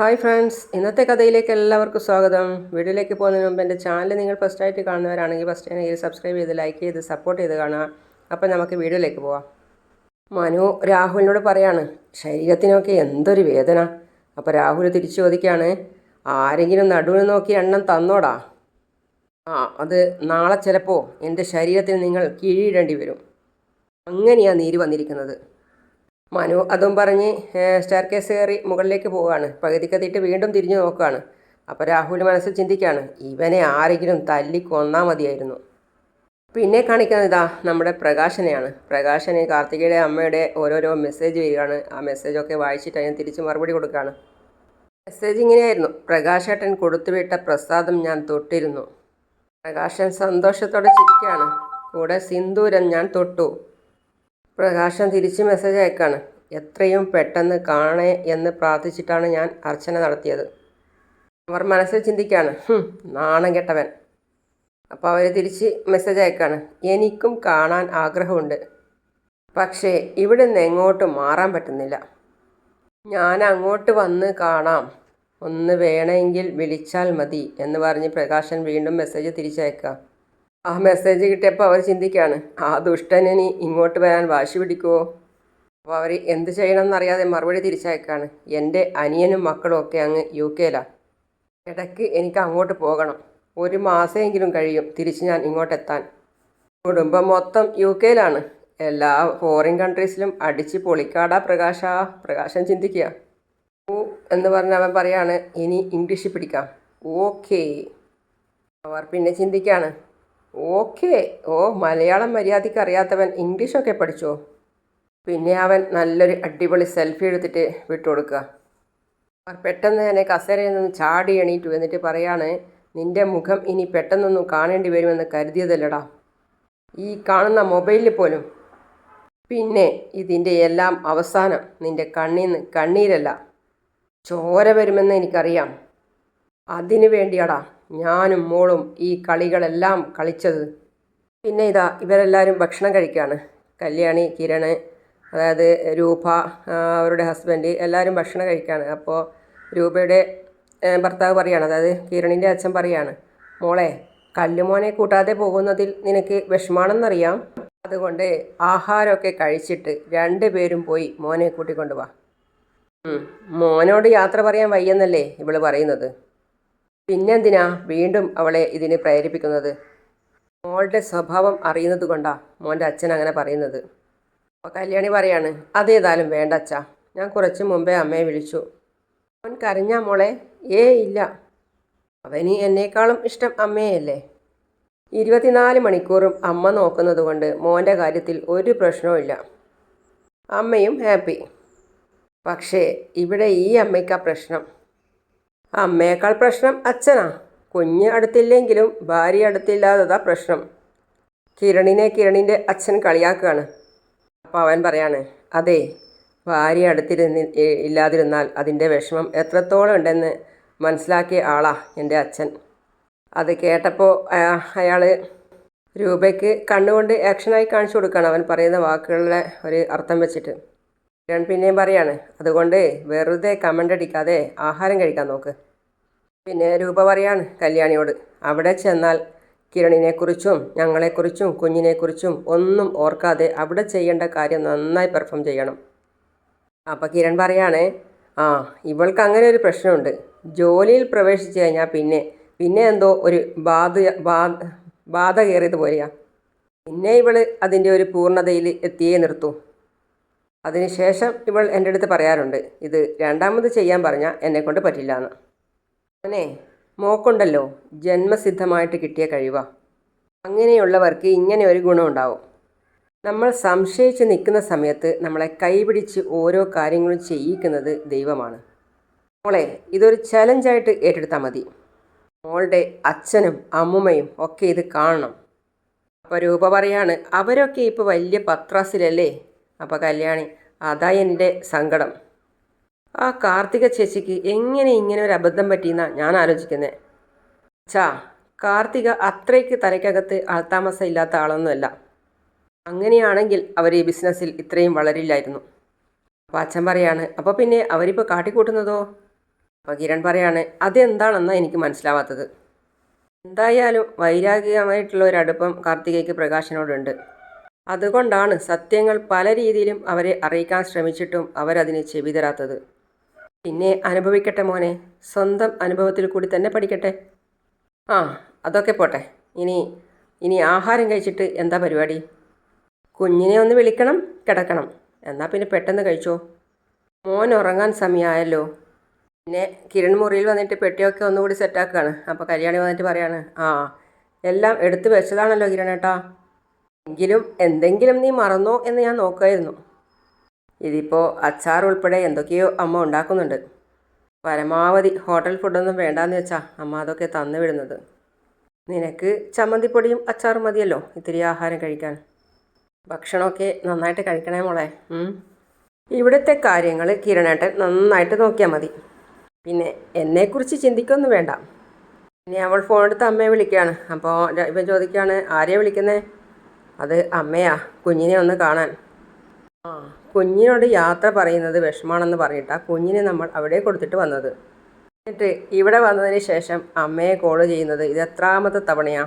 Hi friends ഇന്നത്തെ കഥയിലേക്ക് എല്ലാവർക്കും സ്വാഗതം. വീഡിയോയിലേക്ക് പോകുന്നതിന് മുമ്പ് എന്റെ ചാനൽ നിങ്ങൾ ഫസ്റ്റായിട്ട് കാണുന്നവരാണെങ്കിൽ ഫസ്റ്റ് ആണെങ്കിൽ സബ്സ്ക്രൈബ് ചെയ്ത് ലൈക്ക് ചെയ്ത് സപ്പോർട്ട് ചെയ്ത് കാണുക. അപ്പം നമുക്ക് വീഡിയോയിലേക്ക് പോവാം. മനു രാഹുലിനോട് പറയാണ് ശരീരത്തിനൊക്കെ എന്തൊരു വേദന. അപ്പോൾ രാഹുൽ തിരിച്ചു ചോദിക്കുകയാണ് ആരെങ്കിലും നടുവിന് നോക്കി എണ്ണം തന്നോടാ? ആ അത് നാളെ ചിലപ്പോൾ എന്റെ ശരീരത്തിന് നിങ്ങൾ കീഴിടേണ്ടി വരും. അങ്ങനെയാണ് നീര് വന്നിരിക്കുന്നത്. മനു അതും പറഞ്ഞ് സ്റ്റാർ കേസ് കയറി മുകളിലേക്ക് പോവുകയാണ്. പകുതിക്കെത്തിയിട്ട് വീണ്ടും തിരിഞ്ഞു നോക്കുകയാണ്. അപ്പോൾ രാഹുൽ മനസ്സിൽ ചിന്തിക്കുകയാണ് ഇവനെ ആരെങ്കിലും തല്ലി കൊന്നാൽ മതിയായിരുന്നു. പിന്നെ കാണിക്കുന്നത് ഇതാ നമ്മുടെ പ്രകാശനെയാണ്. പ്രകാശന് കാർത്തികയുടെ അമ്മയുടെ ഓരോരോ മെസ്സേജ് വരികയാണ്. ആ മെസ്സേജൊക്കെ വായിച്ചിട്ട് അതിന് തിരിച്ച് മറുപടി കൊടുക്കുകയാണ്. മെസ്സേജ് ഇങ്ങനെയായിരുന്നു. പ്രകാശേട്ടൻ കൊടുത്തുവിട്ട പ്രസാദം ഞാൻ തൊട്ടിരുന്നു. പ്രകാശൻ സന്തോഷത്തോടെ ചിരിക്കുകയാണ്. കൂടെ സിന്ദൂരം ഞാൻ തൊട്ടു. പ്രകാശൻ തിരിച്ച് മെസ്സേജ് അയക്കാണ്. എത്രയും പെട്ടെന്ന് കാണേ എന്ന് പ്രാർത്ഥിച്ചിട്ടാണ് ഞാൻ അർച്ചന നടത്തിയത്. അവർ മനസ്സിൽ ചിന്തിക്കുകയാണ് "ഹും, നാണം കെട്ടവൻ. അപ്പോൾ അവർ തിരിച്ച് മെസ്സേജ് അയക്കാണ് എനിക്കും കാണാൻ ആഗ്രഹമുണ്ട്. പക്ഷേ ഇവിടെ നിന്ന് എങ്ങോട്ടും മാറാൻ പറ്റുന്നില്ല. ഞാൻ അങ്ങോട്ട് വന്ന് കാണാം. ഒന്ന് വേണമെങ്കിൽ വിളിച്ചാൽ മതി എന്ന് പറഞ്ഞ് പ്രകാശൻ വീണ്ടും മെസ്സേജ് തിരിച്ചയക്കുക. ആ മെസ്സേജ് കിട്ടിയപ്പോൾ അവർ ചിന്തിക്കുകയാണ് ആ ദുഷ്ടനിനി ഇങ്ങോട്ട് വരാൻ വാശി പിടിക്കുമോ അപ്പോൾ അവർ എന്ത് ചെയ്യണമെന്നറിയാതെ മറുപടി തിരിച്ചയക്കാണ്. എന്റെ അനിയനും മക്കളും ഒക്കെ അങ്ങ് യു കെയിലാണ് ഇടയ്ക്ക് എനിക്ക് അങ്ങോട്ട് പോകണം. ഒരു മാസമെങ്കിലും കഴിയും തിരിച്ച് ഞാൻ ഇങ്ങോട്ടെത്താൻ. കുടുംബം മൊത്തം യു കെയിലാണ്. എല്ലാ ഫോറിൻ കൺട്രീസിലും അടിച്ച് പൊളിക്കാടാ പ്രകാശ. പ്രകാശം ചിന്തിക്കുക. ഓ എന്ന് പറഞ്ഞവൻ അവൻ പറയാണ് ഇനി ഇംഗ്ലീഷിൽ പിടിക്കാം. ഓക്കേ. അവർ പിന്നെ ചിന്തിക്കുകയാണ് ഓക്കേ. ഓ മലയാളം മര്യാദയ്ക്ക് അറിയാത്തവൻ ഇംഗ്ലീഷൊക്കെ പഠിച്ചോ? പിന്നെ അവൻ നല്ലൊരു അടിപൊളി സെൽഫി എടുത്തിട്ട് വിട്ടുകൊടുക്കുക. പെട്ടെന്ന് തന്നെ കസേരയിൽ നിന്ന് ചാടി എണീറ്റു എന്നിട്ട് പറയാണ് നിന്റെ മുഖം ഇനി പെട്ടെന്നൊന്നും കാണേണ്ടി വരുമെന്ന് കരുതിയതല്ലടാ. ഈ കാണുന്ന മൊബൈലിൽ പോലും. പിന്നെ ഇതിന്റെ എല്ലാം അവസാനം നിന്റെ കണ്ണിൽ നിന്ന് കണ്ണീരല്ല ചോര വരുമെന്ന് എനിക്കറിയാം. അതിനു വേണ്ടിയാടാ ഞാനും മോളും ഈ കളികളെല്ലാം കളിച്ചത്. പിന്നെ ഇതാ ഇവരെല്ലാവരും ഭക്ഷണം കഴിക്കുകയാണ് കല്യാണി കിരണ് അതായത് രൂപ അവരുടെ ഹസ്ബൻഡ് എല്ലാവരും ഭക്ഷണം കഴിക്കുകയാണ് അപ്പോൾ രൂപയുടെ ഭർത്താവ് പറയാണ് അതായത് കിരണിന്റെ അച്ഛൻ പറയാണ് മോളെ കല്ലുമോനെ കൂട്ടാതെ പോകുന്നതിൽ നിനക്ക് വിഷമാണെന്നറിയാം. അതുകൊണ്ട് ആഹാരമൊക്കെ കഴിച്ചിട്ട് രണ്ട് പേരും പോയി മോനെ കൂട്ടിക്കൊണ്ടു വാ. മോനോട് യാത്ര പറയാൻ വയ്യെന്നല്ലേ ഇവൾ പറയുന്നത്. പിന്നെന്തിനാ വീണ്ടും അവളെ ഇതിന് പ്രേരിപ്പിക്കുന്നത്? മോളുടെ സ്വഭാവം അറിയുന്നത് കൊണ്ടാ മോന്റെ അച്ഛൻ അങ്ങനെ പറയുന്നത്. അപ്പോൾ കല്യാണി പറയാണ് അതേതായാലും വേണ്ട അച്ഛാ. ഞാൻ കുറച്ച് മുമ്പേ അമ്മയെ വിളിച്ചു. അവൻ കരഞ്ഞാ മോളെ ഏ ഇല്ല. അവന് എന്നേക്കാളും ഇഷ്ടം അമ്മയല്ലേ ഇരുപത്തിനാല് മണിക്കൂറും അമ്മ നോക്കുന്നത് കൊണ്ട് മോന്റെ കാര്യത്തിൽ ഒരു പ്രശ്നവുമില്ല അമ്മയും ഹാപ്പി. പക്ഷേ ഇവിടെ ഈ അമ്മയ്ക്കാ പ്രശ്നം. അമ്മയേക്കാൾ പ്രശ്നം അച്ഛനാ. കുഞ്ഞ് അടുത്തില്ലെങ്കിലും ഭാര്യ അടുത്തില്ലാത്തതാ പ്രശ്നം. കിരണിനെ കിരണിന്റെ അച്ഛൻ കളിയാക്കുകയാണ്. അപ്പോൾ അവൻ പറയാണ് അതെ ഭാര്യ അടുത്തിരുന്ന് ഇല്ലാതിരുന്നാൽ അതിന്റെ വിഷമം എത്രത്തോളം ഉണ്ടെന്ന് മനസ്സിലാക്കിയ ആളാ എന്റെ അച്ഛൻ. അത് കേട്ടപ്പോൾ അയാൾ രൂപയ്ക്ക് കണ്ണുകൊണ്ട് ആക്ഷനായി കാണിച്ചു കൊടുക്കുകയാണ് അവൻ പറയുന്ന വാക്കുകളുടെ ഒരു അർത്ഥം വെച്ചിട്ട്. കിരൺ പിന്നെയും പറയാണ് അതുകൊണ്ട് വെറുതെ കമന്റ് അടിക്കാതെ ആഹാരം കഴിക്കാൻ നോക്ക്. പിന്നെ രൂപ പറയാണ് കല്യാണിയോട് അവിടെ ചെന്നാൽ കിരണിനെക്കുറിച്ചും ഞങ്ങളെക്കുറിച്ചും കുഞ്ഞിനെക്കുറിച്ചും ഒന്നും ഓർക്കാതെ അവിടെ ചെയ്യേണ്ട കാര്യം നന്നായി പെർഫോം ചെയ്യണം. അപ്പോൾ കിരൺ പറയാണ് ആ ഇവൾക്ക് അങ്ങനെ ഒരു പ്രശ്നമുണ്ട്. ജോലിയിൽ പ്രവേശിച്ചു കഴിഞ്ഞാൽ പിന്നെ പിന്നെ എന്തോ ഒരു ബാധ ബാധ കയറിയത് പോലെയാ. പിന്നെ ഇവൾ അതിന്റെ ഒരു പൂർണതയിൽ എത്തിയേ നിർത്തൂ. അതിനുശേഷം ഇവൾ എന്റെ അടുത്ത് പറയാറുണ്ട് ഇത് രണ്ടാമത് ചെയ്യാൻ പറഞ്ഞാൽ എന്നെക്കൊണ്ട് പറ്റില്ല എന്ന് അങ്ങനെ മോക്കുണ്ടല്ലോ ജന്മസിദ്ധമായിട്ട് കിട്ടിയ കഴിവാ. അങ്ങനെയുള്ളവർക്ക് ഇങ്ങനെ ഒരു ഗുണമുണ്ടാവും നമ്മൾ സംശയിച്ച് നിൽക്കുന്ന സമയത്ത് നമ്മളെ കൈപിടിച്ച് ഓരോ കാര്യങ്ങളും ചെയ്യിക്കുന്നത് ദൈവമാണ്. മോളെ ഇതൊരു ചലഞ്ചായിട്ട് ഏറ്റെടുത്താൽ മതി. മോളുടെ അച്ഛനും അമ്മുമ്മയും ഒക്കെ ഇത് കാണണം. അപ്പോൾ രൂപ പറയാണ് അവരൊക്കെ ഇപ്പോൾ വലിയ പത്രാസിലല്ലേ? അപ്പോൾ കല്യാണി അതാ എന്റെ സങ്കടം. ആ കാർത്തിക ചേച്ചിക്ക് എങ്ങനെ ഇങ്ങനെ ഒരു അബദ്ധം പറ്റിയെന്നാണ് ഞാൻ ആലോചിക്കുന്നത് ചാ കാർത്തിക അത്രയ്ക്ക് തലയ്ക്കകത്ത് ആൾത്താമസം ഇല്ലാത്ത ആളൊന്നുമല്ല. അങ്ങനെയാണെങ്കിൽ അവർ ഈ ബിസിനസ്സിൽ ഇത്രയും വളരില്ലായിരുന്നു. അപ്പോൾ അച്ഛൻ പറയാണ് അപ്പോൾ പിന്നെ അവരിപ്പോൾ കാട്ടിക്കൂട്ടുന്നതോ? അപ്പോൾ കിരൺ പറയാണ് അതെന്താണെന്നാണ് എനിക്ക് മനസ്സിലാവാത്തത്. എന്തായാലും വൈരാഗികമായിട്ടുള്ള ഒരു അടുപ്പം കാർത്തികയ്ക്ക് പ്രകാശനോടുണ്ട്. അതുകൊണ്ടാണ് സത്യങ്ങൾ പല രീതിയിലും അവരെ അറിയിക്കാൻ ശ്രമിച്ചിട്ടും അവരതിന് ചെവി തരാത്തത്. പിന്നെ അനുഭവിക്കട്ടെ മോനെ. സ്വന്തം അനുഭവത്തിൽ കൂടി തന്നെ പഠിക്കട്ടെ. ആ അതൊക്കെ പോട്ടെ. ഇനി ഇനി ആഹാരം കഴിച്ചിട്ട് എന്താ പരിപാടി? കുഞ്ഞിനെ ഒന്ന് വിളിക്കണം കിടക്കണം. എന്നാൽ പിന്നെ പെട്ടെന്ന് കഴിച്ചോ. മോൻ ഉറങ്ങാൻ സമയമായല്ലോ പിന്നെ കിരൺ മുറിയിൽ വന്നിട്ട് പെട്ടിയൊക്കെ ഒന്നുകൂടി സെറ്റാക്കുകയാണ് അപ്പോൾ കല്യാണി വന്നിട്ട് പറയാണ് ആ എല്ലാം എടുത്തു വെച്ചതാണല്ലോ കിരണേട്ടാ എങ്കിലും എന്തെങ്കിലും നീ മറന്നോ എന്ന് ഞാൻ നോക്കുമായിരുന്നു ഇതിപ്പോൾ അച്ചാർ ഉൾപ്പെടെ എന്തൊക്കെയോ അമ്മ ഉണ്ടാക്കുന്നുണ്ട്. പരമാവധി ഹോട്ടൽ ഫുഡൊന്നും വേണ്ടാന്ന് വെച്ചാ അമ്മ അതൊക്കെ തന്നു വിടുന്നത്. നിനക്ക് ചമ്മന്തിപ്പൊടിയും അച്ചാറും മതിയല്ലോ ഇത്തിരി ആഹാരം കഴിക്കാൻ. ഭക്ഷണമൊക്കെ നന്നായിട്ട് കഴിക്കണേ മോളെ. ഇവിടുത്തെ കാര്യങ്ങൾ കിരണേട്ടൻ നന്നായിട്ട് നോക്കിയാൽ മതി. പിന്നെ എന്നെക്കുറിച്ച് ചിന്തിക്കൊന്നും വേണ്ട. ഇനി അവൾ ഫോൺ എടുത്ത് അമ്മയെ വിളിക്കുകയാണ്. അപ്പോൾ ഇവൻ ചോദിക്കുകയാണ് ആരെയാണ് വിളിക്കുന്നേ? അത് അമ്മയാ കുഞ്ഞിനെ ഒന്ന് കാണാൻ. ആ കുഞ്ഞിനോട് യാത്ര പറയുന്നത് വിഷമാണെന്ന് പറഞ്ഞിട്ടാ കുഞ്ഞിനെ നമ്മൾ അവിടെ കൊടുത്തിട്ട് വന്നത്. എന്നിട്ട് ഇവിടെ വന്നതിന് ശേഷം അമ്മയെ കോൾ ചെയ്യുന്നത് ഇത് എത്രാമത്തെ തവണയാ?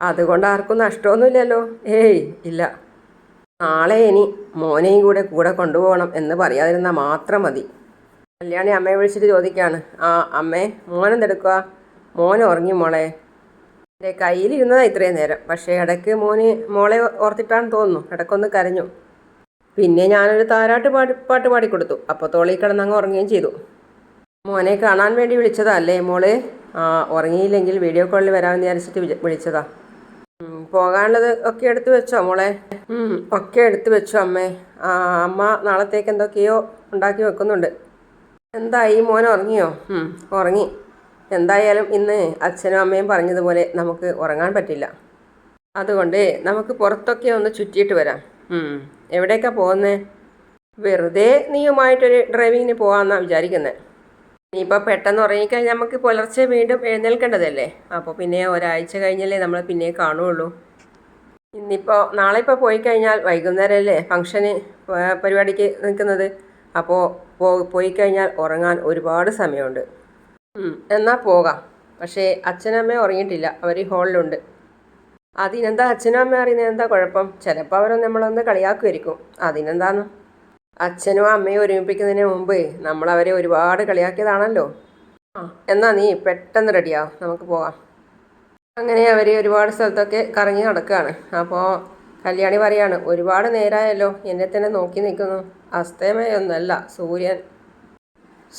അതുകൊണ്ട് ആർക്കും നഷ്ടമൊന്നുമില്ലല്ലോ. ഏയ് ഇല്ല. നാളെ ഇനി മോനെയും കൂടെ കൂടെ കൊണ്ടുപോകണം എന്ന് പറയാതിരുന്നാൽ മാത്രം മതി. കല്യാണി അമ്മയെ വിളിച്ചിട്ട് ചോദിക്കുകയാണ് ആ അമ്മേ മോനെന്തെടുക്കുക മോനെ ഉറങ്ങി മോളെ. എന്റെ കയ്യിലിരുന്നതാണ് ഇത്രയും നേരം. പക്ഷേ ഇടയ്ക്ക് മോന് മോളെ ഓർത്തിട്ടാണ് തോന്നുന്നു. ഇടയ്ക്കൊന്ന് കരഞ്ഞു. പിന്നെ ഞാനൊരു താരാട്ട് പാടി പാട്ട് പാടിക്കൊടുത്തു. അപ്പോൾ തോളി കിടന്നങ്ങ് ഉറങ്ങുകയും ചെയ്തു. മോനെ കാണാൻ വേണ്ടി വിളിച്ചതാ അല്ലേ മോൾ? ആ ഉറങ്ങിയില്ലെങ്കിൽ വീഡിയോ കോളിൽ വരാമെന്ന് വിചാരിച്ചിട്ട് വിച- വിളിച്ചതാ. പോകാനുള്ളത് ഒക്കെ എടുത്തു വെച്ചോ മോളെ? ഒക്കെ എടുത്തു വെച്ചോ അമ്മേ. അമ്മ നാളത്തേക്ക് എന്തൊക്കെയോ ഉണ്ടാക്കി വെക്കുന്നുണ്ട്. എന്തായി? മോൻ ഉറങ്ങിയോ? ഉറങ്ങി. എന്തായാലും ഇന്ന് അച്ഛനും അമ്മയും പറഞ്ഞതുപോലെ നമുക്ക് ഉറങ്ങാൻ പറ്റില്ല. അതുകൊണ്ട് നമുക്ക് പുറത്തൊക്കെ ഒന്ന് ചുറ്റിയിട്ട് വരാം. എവിടെയൊക്കെ പോകുന്നത് പോകുന്നേ? വെറുതെ നീയുമായിട്ടൊരു ഡ്രൈവിങ്ങിന് പോകാമെന്നാണ് വിചാരിക്കുന്നത് ഇനിയിപ്പോൾ പെട്ടെന്ന് ഉറങ്ങിക്കഴിഞ്ഞാൽ നമുക്ക് പുലർച്ചെ വീണ്ടും എഴുന്നേൽക്കേണ്ടതല്ലേ? അപ്പോൾ പിന്നെ ഒരാഴ്ച കഴിഞ്ഞല്ലേ നമ്മൾ പിന്നെ കാണുകയുള്ളൂ ഇന്നിപ്പോൾ നാളെ ഇപ്പോൾ പോയി കഴിഞ്ഞാൽ വൈകുന്നേരമല്ലേ ഫംഗ്ഷന് പരിപാടിക്ക് നിൽക്കുന്നത്? അപ്പോൾ പോയി കഴിഞ്ഞാൽ ഉറങ്ങാൻ ഒരുപാട് സമയമുണ്ട്. എന്നാൽ പോകാം. പക്ഷേ അച്ഛനമ്മ ഉറങ്ങിയിട്ടില്ല. അവർ ഹോളിലുണ്ട്. അതിനെന്താ അച്ഛനും അമ്മയും അറിയുന്നത്? എന്താ കുഴപ്പം? ചിലപ്പോൾ അവരൊന്ന് നമ്മളൊന്ന് കളിയാക്കുമായിരിക്കും. അതിനെന്താന്ന്? അച്ഛനും അമ്മയും ഒരുമിപ്പിക്കുന്നതിന് മുമ്പ് നമ്മളവരെ ഒരുപാട് കളിയാക്കിയതാണല്ലോ. എന്നാ നീ പെട്ടെന്ന് റെഡിയാവും. നമുക്ക് പോകാം. അങ്ങനെ അവർ ഒരുപാട് സ്ഥലത്തൊക്കെ കറങ്ങി നടക്കുകയാണ്. അപ്പോൾ കല്യാണി പറയാണ് ഒരുപാട് നേരമായല്ലോ എന്നെ തന്നെ നോക്കി നിൽക്കുന്നു. അസ്തമയൊന്നല്ല സൂര്യൻ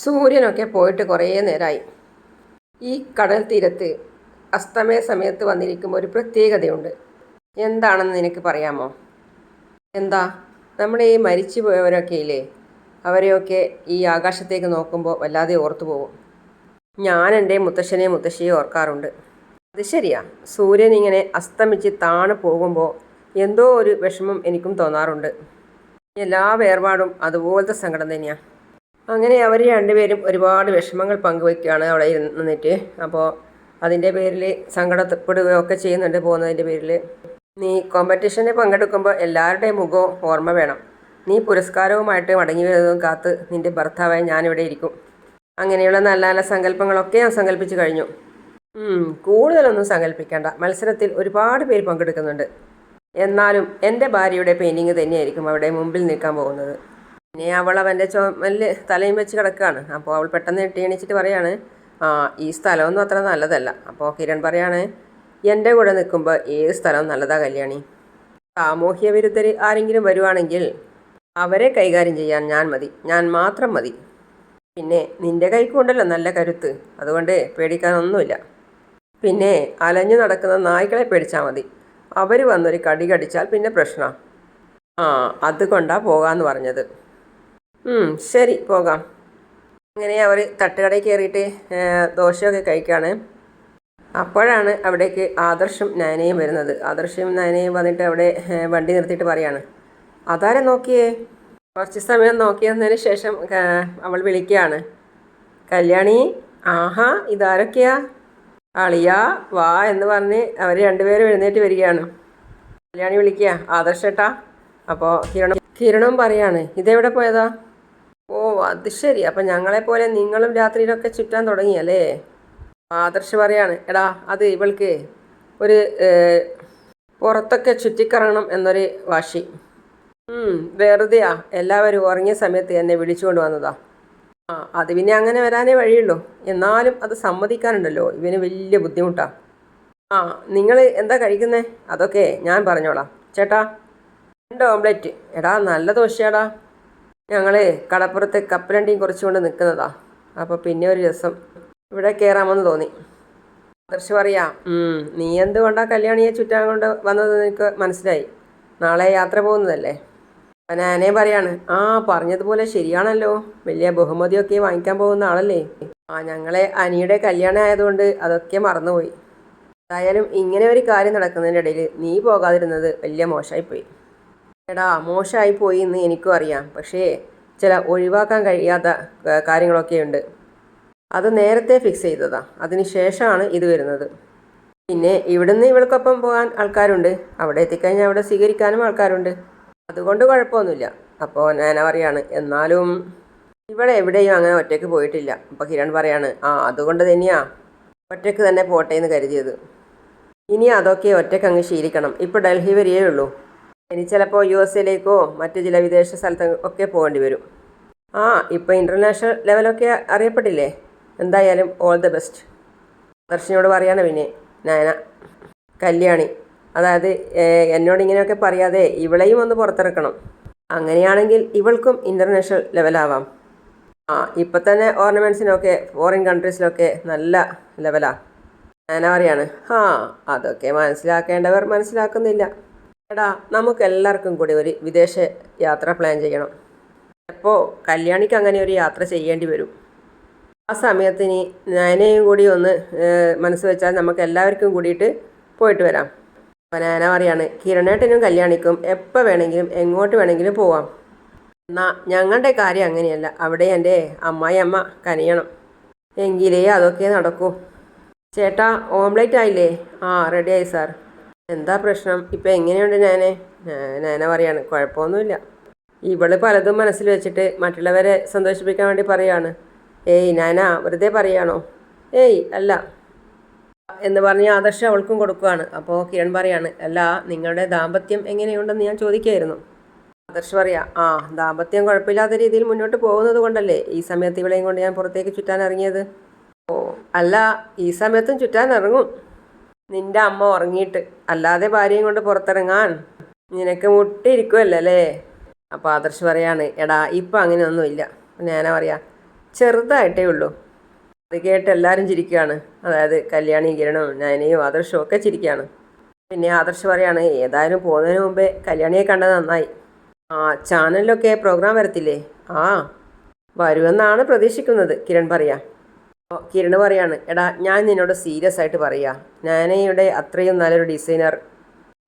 സൂര്യനൊക്കെ പോയിട്ട് കുറേ നേരമായി ഈ കടൽ തീരത്ത് അസ്തമയ സമയത്ത് വന്നിരിക്കുമ്പോൾ ഒരു പ്രത്യേകതയുണ്ട്. എന്താണെന്ന് നിനക്ക് പറയാമോ? എന്താ? നമ്മുടെ ഈ മരിച്ചു പോയവരൊക്കെ ഇല്ലേ അവരെയൊക്കെ ഈ ആകാശത്തേക്ക് നോക്കുമ്പോൾ വല്ലാതെ ഓർത്തു പോകും. ഞാൻ എന്റെ മുത്തശ്ശനെ മുത്തശ്ശിയെ ഓർക്കാറുണ്ട്. അത് ശരിയാ. സൂര്യൻ ഇങ്ങനെ അസ്തമിച്ച് താണു പോകുമ്പോൾ എന്തോ ഒരു വിഷമം എനിക്കും തോന്നാറുണ്ട്. എല്ലാ വേർപാടും അതുപോലത്തെ സങ്കടം തന്നെയാണ് അങ്ങനെ അവർ രണ്ടുപേരും ഒരുപാട് വിഷമങ്ങൾ പങ്കുവയ്ക്കുകയാണ് അവിടെ നിന്നിട്ട് അപ്പോൾ അതിന്റെ പേരിൽ സങ്കടപ്പെടുകയൊക്കെ ചെയ്യുന്നുണ്ട് പോകുന്നതിന്റെ പേരിൽ നീ കോമ്പറ്റീഷനിൽ പങ്കെടുക്കുമ്പോൾ എല്ലാവരുടെയും മുഖവും ഓർമ്മ വേണം. നീ പുരസ്കാരവുമായിട്ട് മടങ്ങി വരുന്നതും കാത്ത് നിന്റെ ഭർത്താവായി ഞാനിവിടെ ഇരിക്കും. അങ്ങനെയുള്ള നല്ല നല്ല സങ്കല്പങ്ങളൊക്കെ ഞാൻ സങ്കല്പിച്ചു കഴിഞ്ഞു. കൂടുതലൊന്നും സങ്കല്പിക്കേണ്ട. മത്സരത്തിൽ ഒരുപാട് പേര് പങ്കെടുക്കുന്നുണ്ട്. എന്നാലും എന്റെ ഭാര്യയുടെ പെയിന്റിങ് തന്നെയായിരിക്കും അവിടെ മുമ്പിൽ നിൽക്കാൻ പോകുന്നത്. പിന്നെ അവൾ അവന്റെ ചുമലിൽ തലയും വെച്ച് കിടക്കുകയാണ്. അപ്പോൾ അവൾ പെട്ടെന്ന് എണീച്ചിട്ട് പറയാണ് ആ ഈ സ്ഥലമൊന്നും അത്ര നല്ലതല്ല. അപ്പോൾ കിരൺ പറയാണ് എന്റെ കൂടെ നിൽക്കുമ്പോൾ ഏത് സ്ഥലവും നല്ലതാ കല്യാണി. സാമൂഹ്യ വിരുദ്ധർ ആരെങ്കിലും വരുവാണെങ്കിൽ അവരെ കൈകാര്യം ചെയ്യാൻ ഞാൻ മതി. ഞാൻ മാത്രം മതി. പിന്നെ നിന്റെ കൈക്കുണ്ടല്ലോ നല്ല കരുത്ത്? അതുകൊണ്ട് പേടിക്കാനൊന്നുമില്ല. പിന്നെ അലഞ്ഞു നടക്കുന്ന നായ്ക്കളെ പേടിച്ചാൽ മതി. അവർ വന്നൊരു കടി കടിച്ചാൽ പിന്നെ പ്രശ്നമാണ് ആ അതുകൊണ്ടാണ് പോകാമെന്ന് പറഞ്ഞത്. ശരി പോകാം. അങ്ങനെ അവർ തട്ടുകടയിൽ കയറിയിട്ട് ദോശയൊക്കെ കഴിക്കുകയാണ് അപ്പോഴാണ് അവിടേക്ക് ആദർശും നയനയും വരുന്നത്. ആദർശും നയനയും വന്നിട്ട് അവിടെ വണ്ടി നിർത്തിയിട്ട് പറയാണ് അതാരെ നോക്കിയേ? കുറച്ച് സമയം നോക്കിയതിന് ശേഷം അവൾ വിളിക്കുകയാണ് കല്യാണി ആഹാ ഇതാരൊക്കെയാ? അളിയാ വാ എന്ന് പറഞ്ഞ് അവർ രണ്ടുപേരും എഴുന്നേറ്റ് വരികയാണ്. കല്യാണി വിളിക്കുക ആദർശേട്ടാ അപ്പോൾ കിരണം കിരണം പറയാണ് ഇതെവിടെ പോയതാ? അത് ശരി. അപ്പം ഞങ്ങളെപ്പോലെ നിങ്ങളും രാത്രിയിലൊക്കെ ചുറ്റാൻ തുടങ്ങിയല്ലേ? ആദർശ് പറയാണ് എടാ അത് ഇവൾക്ക് ഒരു പുറത്തൊക്കെ ചുറ്റിക്കറങ്ങണം എന്നൊരു വാശി. വെറുതെയാ. എല്ലാവരും ഉറങ്ങിയ സമയത്ത് എന്നെ വിളിച്ചുകൊണ്ട് വന്നതാ. ആ അത് പിന്നെ അങ്ങനെ വരാനേ വഴിയുള്ളൂ. എന്നാലും അത് സമ്മതിക്കാനുണ്ടല്ലോ. ഇവന് വലിയ ബുദ്ധിമുട്ടാ. ആ നിങ്ങൾ എന്താ കഴിക്കുന്നേ? അതൊക്കെ ഞാൻ പറഞ്ഞോളാം. ചേട്ടാ രണ്ട് ഓംലെറ്റ്. എടാ നല്ല ദോശയാടാ. ഞങ്ങൾ കടപ്പുറത്ത് കപ്പലണ്ടിയും കുറച്ചുകൊണ്ട് നിൽക്കുന്നതാ അപ്പോൾ പിന്നെ ഒരു രസം. ഇവിടെ കയറാമെന്ന് തോന്നി. ആദർശ് പറയാ "ഉം, നീ എന്തുകൊണ്ടാ കല്യാണിയെ ചുറ്റാൻ കൊണ്ട് വന്നത്? നിനക്ക് മനസ്സിലായി. നാളെ യാത്ര പോകുന്നതല്ലേ? ഞാനേ പറയാണ് ആ പറഞ്ഞതുപോലെ ശരിയാണല്ലോ. വലിയ ബഹുമതിയൊക്കെ വാങ്ങിക്കാൻ പോകുന്ന ആളല്ലേ. ആ ഞങ്ങളെ അനിയുടെ കല്യാണം ആയതുകൊണ്ട് അതൊക്കെ മറന്നുപോയി. എന്തായാലും ഇങ്ങനെ ഒരു കാര്യം നടക്കുന്നതിന്റെ ഇടയിൽ നീ പോകാതിരുന്നത് വലിയ മോശമായിപ്പോയി. എടാ മോശമായി പോയി എന്ന് എനിക്കും അറിയാം. പക്ഷേ ചില ഒഴിവാക്കാൻ കഴിയാത്ത കാര്യങ്ങളൊക്കെയുണ്ട് അത് നേരത്തെ ഫിക്സ് ചെയ്തതാ. അതിന് ശേഷമാണ് ഇത് വരുന്നത്. പിന്നെ ഇവിടുന്ന് ഇവൾക്കൊപ്പം പോകാൻ ആൾക്കാരുണ്ട്. അവിടെ എത്തിക്കഴിഞ്ഞാൽ അവിടെ സ്വീകരിക്കാനും ആൾക്കാരുണ്ട്. അതുകൊണ്ട് കുഴപ്പമൊന്നുമില്ല. അപ്പോൾ ഞാൻ പറയാണ് എന്നാലും ഇവിടെ എവിടെയും അങ്ങനെ ഒറ്റയ്ക്ക് പോയിട്ടില്ല. അപ്പോൾ കിരൺ പറയാണ് ആ അതുകൊണ്ട് തന്നെയാ ഒറ്റയ്ക്ക് തന്നെ പോട്ടെ എന്ന് കരുതിയത്. ഇനി അതൊക്കെ ഒറ്റയ്ക്ക് അങ്ങ് ശീലിക്കണം. ഇപ്പോൾ ഡൽഹി വരികയേ ഉള്ളൂ. ഇനി ചിലപ്പോൾ യു എസ് എയിലേക്കോ മറ്റു ചില വിദേശ സ്ഥലത്ത് ഒക്കെ പോകേണ്ടി വരും. ആ ഇപ്പോൾ ഇന്റർനാഷണൽ ലെവലൊക്കെ അറിയപ്പെട്ടില്ലേ? എന്തായാലും ഓൾ ദ ബെസ്റ്റ് ദർശനോട് പറയാണ് പിന്നെ നയന കല്യാണി അതായത് എന്നോട് ഇങ്ങനെയൊക്കെ പറയാതെ ഇവളെയും ഒന്ന് പുറത്തിറക്കണം. അങ്ങനെയാണെങ്കിൽ ഇവൾക്കും ഇന്റർനാഷണൽ ലെവലാവാം ആ ഇപ്പം തന്നെ ഓർണമെന്റ്സിനൊക്കെ ഫോറിൻ കൺട്രീസിലൊക്കെ നല്ല ലെവലാണ് ഞാൻ പറയാണ് ആ അതൊക്കെ മനസ്സിലാക്കേണ്ടവർ മനസ്സിലാക്കുന്നില്ല. എടാ നമുക്ക് എല്ലാവർക്കും കൂടി ഒരു വിദേശ യാത്ര പ്ലാൻ ചെയ്യണം. അപ്പോൾ കല്യാണിക്ക് അങ്ങനെ ഒരു യാത്ര ചെയ്യേണ്ടി വരും. ആ സമയത്തിന് നയനയും കൂടി ഒന്ന് മനസ്സ് വെച്ചാൽ നമുക്ക് എല്ലാവർക്കും കൂടിയിട്ട് പോയിട്ട് വരാം. അപ്പോൾ നയന പറയാണ് കിരണേട്ടനും കല്യാണിക്കും എപ്പോൾ വേണമെങ്കിലും എങ്ങോട്ട് വേണമെങ്കിലും പോവാം. എന്നാൽ ഞങ്ങളുടെ കാര്യം അങ്ങനെയല്ല. അവിടെ എന്റെ അമ്മായി അമ്മ കനിയണം. എങ്കിലേ അതൊക്കെ നടക്കൂ. ചേട്ടാ ഓംലേറ്റ് ആയില്ലേ? ആ റെഡി ആയി സാർ എന്താ പ്രശ്നം? ഇപ്പം എങ്ങനെയുണ്ട് ഞാനെ? ഞാന പറയാണ് കുഴപ്പമൊന്നുമില്ല. ഇവൾ പലതും മനസ്സിൽ വെച്ചിട്ട് മറ്റുള്ളവരെ സന്തോഷിപ്പിക്കാൻ വേണ്ടി പറയാണ്. ഏയ് ഞാനാ വെറുതെ പറയാണോ. ഏയ് അല്ല. എന്ന് പറഞ്ഞ് ആദർശം അവൾക്കും കൊടുക്കുകയാണ് അപ്പോൾ കിരൺ പറയാണ് അല്ല നിങ്ങളുടെ ദാമ്പത്യം എങ്ങനെയുണ്ടെന്ന് ഞാൻ ചോദിക്കുകയായിരുന്നു ആദർശ് പറയാ ആ ദാമ്പത്യം കുഴപ്പമില്ലാത്ത രീതിയിൽ മുന്നോട്ട് പോകുന്നത് കൊണ്ടല്ലേ ഈ സമയത്ത് ഇവളെയും കൊണ്ട് ഞാൻ പുറത്തേക്ക് ചുറ്റാൻ ഇറങ്ങിയത്? ഓ അല്ല ഈ സമയത്തും ചുറ്റാൻ ഇറങ്ങും. നിന്റെ അമ്മ ഉറങ്ങിയിട്ട്. അല്ലാതെ ഭാര്യയും കൊണ്ട് പുറത്തിറങ്ങാൻ നിനക്ക് മുട്ടിയിരിക്കുമല്ലോ അപ്പോൾ ആദർശ് പറയാണ് എടാ ഇപ്പം അങ്ങനെയൊന്നുമില്ല. ഞാനാ പറയാ ചെറുതായിട്ടേ ഉള്ളൂ. അത് കേട്ട് എല്ലാവരും ചിരിക്കുകയാണ്. അതായത് കല്യാണി കിരണും നയനയും ആദർശവും ഒക്കെ ചിരിക്കുകയാണ്. പിന്നെ ആദർശ് പറയാണ് ഏതായാലും പോകുന്നതിന് മുമ്പേ കല്യാണിയെ കണ്ടത് നന്നായി. ആ ചാനലിലൊക്കെ പ്രോഗ്രാം വരത്തില്ലേ? ആ വരുമെന്നാണ് പ്രതീക്ഷിക്കുന്നത് കിരൺ പറയാ. കിരൺ പറയാണ് എടാ ഞാൻ നിന്നോട് സീരിയസ് ആയിട്ട് പറയാ. നാനയുടെ അത്രയും നല്ലൊരു ഡിസൈനർ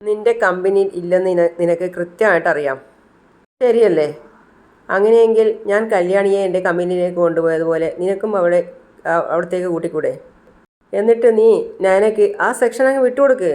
നിന്റെ കമ്പനിയിൽ ഇല്ലെന്ന് നിനക്ക് കൃത്യമായിട്ട് അറിയാം. ശരിയല്ലേ? അങ്ങനെയെങ്കിൽ ഞാൻ കല്യാണിയെ എന്റെ കമ്പനിയിലേക്ക് കൊണ്ടുപോയതുപോലെ നിനക്കും അവിടെ അവിടത്തേക്ക് കൂട്ടിക്കൂടെ? എന്നിട്ട് നീ നാനയ്ക്ക് ആ സെക്ഷൻ അങ്ങ് വിട്ടുകൊടുക്ക്.